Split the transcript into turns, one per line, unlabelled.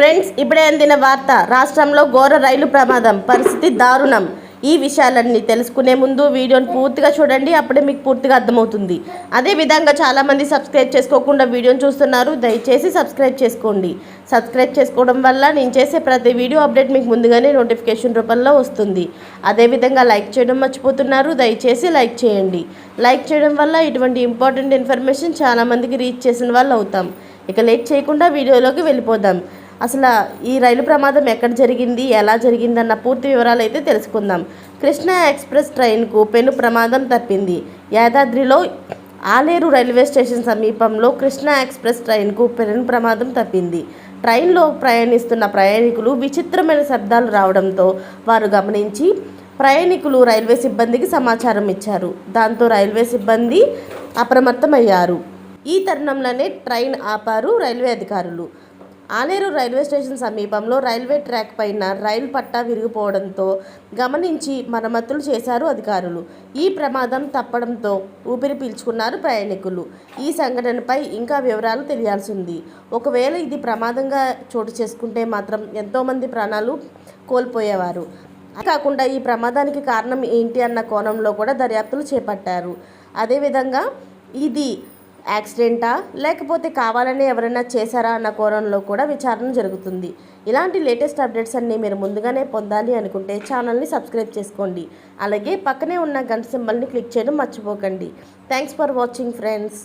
Friends ఇప్పుడే అందిన వార్త రాష్ట్రంలో ఘోర రైలు ప్రమాదం పరిస్థితి దారుణం. ఈ విషయాలన్నీ తెలుసుకునే ముందు వీడియోని పూర్తిగా చూడండి అప్పుడే మీకు పూర్తిగా అర్థమవుతుంది. అదేవిధంగా చాలామంది సబ్స్క్రైబ్ చేసుకోకుండా వీడియోని చూస్తున్నారు దయచేసి సబ్స్క్రైబ్ చేసుకోండి. సబ్స్క్రైబ్ చేసుకోవడం వల్ల నేను చేసే ప్రతి వీడియో అప్డేట్ మీకు ముందుగానే నోటిఫికేషన్ రూపంలో వస్తుంది. అదేవిధంగా లైక్ చేయడం మర్చిపోతున్నారు దయచేసి లైక్ చేయండి. లైక్ చేయడం వల్ల ఇటువంటి ఇంపార్టెంట్ ఇన్ఫర్మేషన్ చాలామందికి రీచ్ చేసిన వాళ్ళు అవుతాం ఇక లేట్ చేయకుండా వీడియోలోకి వెళ్ళిపోదాం. అసలు ఈ రైలు ప్రమాదం ఎక్కడ జరిగింది ఎలా జరిగిందన్న పూర్తి వివరాలు అయితే తెలుసుకుందాం. కృష్ణా ఎక్స్ప్రెస్ ట్రైన్కు పెను ప్రమాదం తప్పింది. యాదాద్రిలో ఆలేరు రైల్వే స్టేషన్ సమీపంలో కృష్ణా ఎక్స్ప్రెస్ ట్రైన్కు పెను ప్రమాదం తప్పింది. ట్రైన్లో ప్రయాణిస్తున్న ప్రయాణికులు విచిత్రమైన శబ్దాలు రావడంతో వారు గమనించి ప్రయాణికులు రైల్వే సిబ్బందికి సమాచారం ఇచ్చారు. దాంతో రైల్వే సిబ్బంది అప్రమత్తమయ్యారు. ఈ తరుణంలోనే ట్రైన్ ఆపారు రైల్వే అధికారులు. ఆలేరు రైల్వే స్టేషన్ సమీపంలో రైల్వే ట్రాక్ పైన రైలు పట్టా విరిగిపోవడంతో గమనించి మరమ్మతులు చేశారు అధికారులు. ఈ ప్రమాదం తప్పడంతో ఊపిరి పీల్చుకున్నారు ప్రయాణికులు. ఈ సంఘటనపై ఇంకా వివరాలు తెలియాల్సి ఉంది ఒకవేళ ఇది ప్రమాదంగా చోటు చేసుకుంటే మాత్రం ఎంతోమంది ప్రాణాలు కోల్పోయేవారు. కాకుండా ఈ ప్రమాదానికి కారణం ఏంటి అన్న కోణంలో కూడా దర్యాప్తులు చేపట్టారు. అదేవిధంగా ఇది యాక్సిడెంటా? లేకపోతే కావాలని ఎవరైనా చేశారా అన్న కోణంలో కూడా విచారణ జరుగుతుంది. ఇలాంటి లేటెస్ట్ అప్డేట్స్ అన్నీ మీరు ముందుగానే పొందాలి అనుకుంటే ఛానల్ని సబ్స్క్రైబ్ చేసుకోండి. అలాగే పక్కనే ఉన్న గంట సింబల్ని క్లిక్ చేయడం మర్చిపోకండి. Thanks for watching friends.